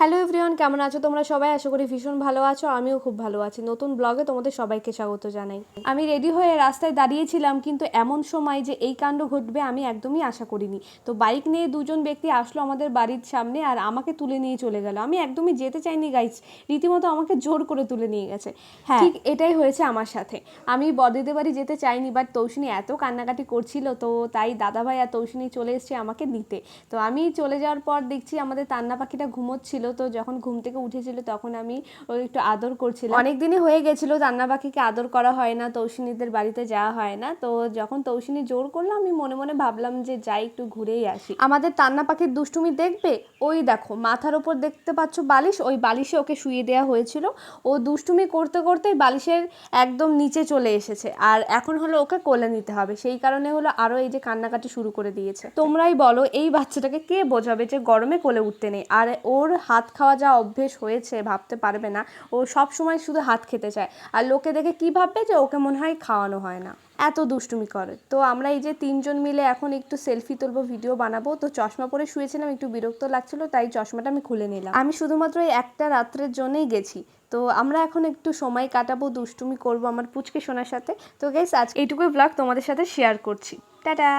Hello everyone কেমন আছো তোমরা সবাই? আশা করি ভীষণ ভালো আছো আমিও খুব ভালো আছি। নতুন ব্লগে তোমাদের সবাইকে স্বাগত জানাই। আমি রেডি হয়ে রাস্তায় দাঁড়িয়েছিলাম কিন্তু এমন সময় যে এই কাণ্ড ঘটবে আমি একদমই আশা করিনি। তো বাইক নিয়ে দুজন ব্যক্তি আসলো আমাদের বাড়ির সামনে আর আমাকে তুলে নিয়ে চলে গেল। আমি একদমই যেতে চাইনি গাইজ রীতিমতো আমাকে জোর করে তুলে নিয়ে গেছে। হ্যাঁ। ঠিক এটাই হয়েছে আমার সাথে। আমি বদিদের বাড়ি যেতে চাইনি বাট তৌসিনী এত কান্নাকাটি করছিল তো তাই দাদাভাই আর তৌসিনী চলে এসছে আমাকে নিতে। তো আমি চলে যাওয়ার পর দেখছি আমাদের তান্না পাখিটা ঘুমোচ্ছিল তো যখন ঘুম থেকে উঠেছিল তখন আমি ওই একটু আদর করছিলাম। অনেক দিনই হয়ে গেছিল তান্না পাখিকে আদর করা হয় না, তৌসিনীদের বাড়িতে যাওয়া হয় না। তো যখন তৌসিনী জোর করল, আমি মনে মনে ভাবলাম যে যাই, একটু ঘুরেই আসি। আমাদের তান্না পাখির দুষ্টুমি দেখবে? ওই দেখো, মাথার ওপর দেখতে পাচ্ছ বালিশ, ওই বালিশে ওকে শুয়ে দেওয়া হয়েছিল। ও দুষ্টুমি করতে করতে বালিশের একদম নিচে চলে এসেছে আর এখন হলো ওকে কোলে নিতে হবে। সেই কারণে হলো আরও এই যে কান্নাকাটি শুরু করে দিয়েছে। তোমরাই বলো, এই বাচ্চাটাকে কে বোঝাবে যে গরমে কোলে উঠতে নেই? আর ওর হাত খাওয়া যা অভ্যেস হয়েছে, ভাবতে পারবে না। ও সব সময় শুধু হাত খেতে চায়। আর লোকে দেখে কি ভাববে যে ওকে মনে হয় খাওয়ানো হয় না। এত দুষ্টুমি করে। তো আমরা এই যে তিনজন মিলে এখন একটু সেলফি তুলবো, ভিডিও বানাবো। তো চশমা পরে শুয়েছিলাম, একটু বিরক্ত লাগছিল, তাই চশমাটা আমি খুলে নিলাম। আমি শুধুমাত্র এই একটা রাত্রের জন্যই গেছি। তো আমরা এখন একটু সময় কাটাবো, দুষ্টুমি করব আমার পুচকে শোনার সাথে। তো গেস আজ এইটুকুই ব্লগ তোমাদের সাথে শেয়ার করছি। টাটা!